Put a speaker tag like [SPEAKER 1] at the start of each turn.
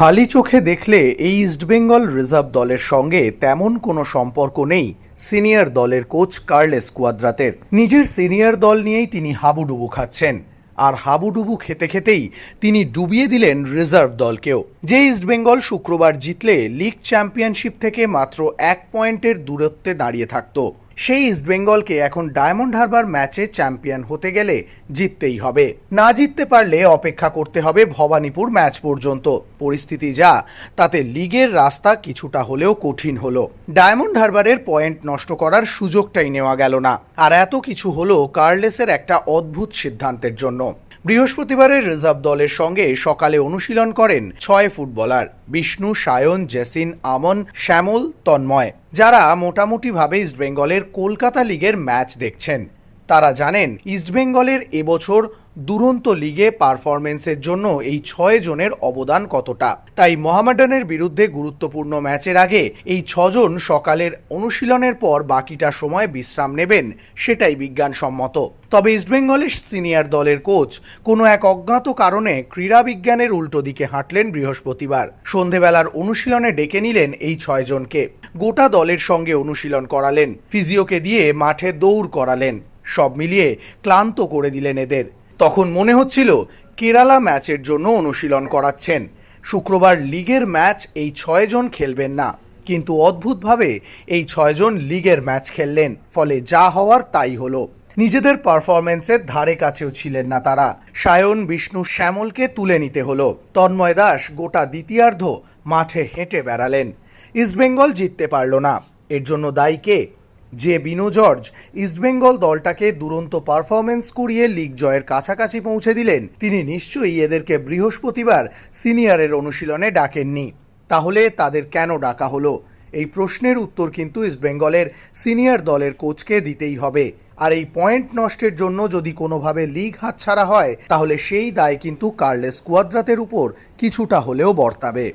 [SPEAKER 1] খালি চোখে দেখলে এই ইস্টবেঙ্গল রিজার্ভ দলের সঙ্গে তেমন কোনো সম্পর্ক নেই সিনিয়র দলের কোচ কার্লেস কুয়াদ্রাতের নিজের সিনিয়র দল নিয়েই তিনি হাবুডুবু খাচ্ছেন, আর হাবুডুবু খেতে খেতেই তিনি ডুবিয়ে দিলেন রিজার্ভ দলকেও। যে ইস্টবেঙ্গল শুক্রবার জিতলে লিগ চ্যাম্পিয়নশিপ থেকে মাত্র এক পয়েন্টের দূরত্বে দাঁড়িয়ে থাকতো। সেই ইস্টবেঙ্গলকে এখন ডায়মন্ড হারবার ম্যাচে চ্যাম্পিয়ন হতে গেলে জিততেই হবে। না জিততে পারলে অপেক্ষা করতে হবে ভবানীপুর ম্যাচ পর্যন্ত। পরিস্থিতি যা, তাতে লিগের রাস্তা কিছুটা হলেও কঠিন হলো। ডায়মন্ড হারবারের পয়েন্ট নষ্ট করার সুযোগটাই নেওয়া গেল না। আর এত কিছু হলো কার্লেসের একটা অদ্ভুত সিদ্ধান্তের জন্য। বৃহস্পতিবারের রিজার্ভ দলের সঙ্গে সকালে অনুশীলন করেন ছয় ফুটবলার, বিষ্ণু, সায়ন, জেসিন, আমন, শ্যামল, তন্ময়। যারা মোটামুটিভাবে ইস্টবেঙ্গলের কলকাতা লিগের ম্যাচ দেখছেন। তারা জানেন ইস্টবেঙ্গলের এবছর দুরন্ত লিগে পারফরমেন্সের জন্য এই ছয় জনের অবদান কতটা? তাই মোহামেডানের বিরুদ্ধে গুরুত্বপূর্ণ ম্যাচের আগে এই ছজন সকালের অনুশীলনের পর বাকিটা সময় বিশ্রাম নেবেন, সেটাই বিজ্ঞানসম্মত। তবে ইস্টবেঙ্গলের সিনিয়র দলের কোচ কোনো এক অজ্ঞাত কারণে ক্রীড়া বিজ্ঞানের উল্টো দিকে হাঁটলেন বৃহস্পতিবার। সন্ধেবেলার অনুশীলনে ডেকে নিলেন এই ছয়জনকে গোটা দলের সঙ্গে অনুশীলন করালেন, ফিজিওকে দিয়ে মাঠে দৌড় করালেন। সব মিলিয়ে ক্লান্ত করে দিলেন এদের। তখন মনে হচ্ছিল কেরালা ম্যাচের জন্য অনুশীলন করাচ্ছেন। শুক্রবার লিগের ম্যাচ এই ছয়জন খেলবেন না, কিন্তু অদ্ভুতভাবে এই ছয়জন লিগের ম্যাচ খেললেন, ফলে যা হওয়ার তাই হলো। নিজেদের পারফরমেন্সের ধারে কাছেও ছিলেন না তারা। সায়ন, বিষ্ণু, শ্যামলকে তুলে নিতে হলো। তন্ময় দাস গোটা দ্বিতীয়ার্ধ মাঠে হেঁটে বেড়ালেন। ইস্টবেঙ্গল জিততে পারল না। এর জন্য দায়ী কে? যে বিনো জর্জ ইস্টবেঙ্গল দলটাকে দুরন্ত পারফরমেন্স করিয়ে লিগ জয়ের কাছাকাছি পৌঁছে দিলেন। তিনি নিশ্চয়ই এদেরকে বৃহস্পতিবার সিনিয়রের অনুশীলনে ডাকেননি। তাহলে তাদের কেন ডাকা হলো? এই প্রশ্নের উত্তর কিন্তু ইস্টবেঙ্গলের সিনিয়র দলের কোচকে দিতেই হবে। আর এই পয়েন্ট নষ্টের জন্য যদি কোনোভাবে লিগ হাতছাড়া হয়, তাহলে সেই দায় কিন্তু কার্লেস কুয়াদ্রাতের উপর কিছুটা হলেও বর্তাবে।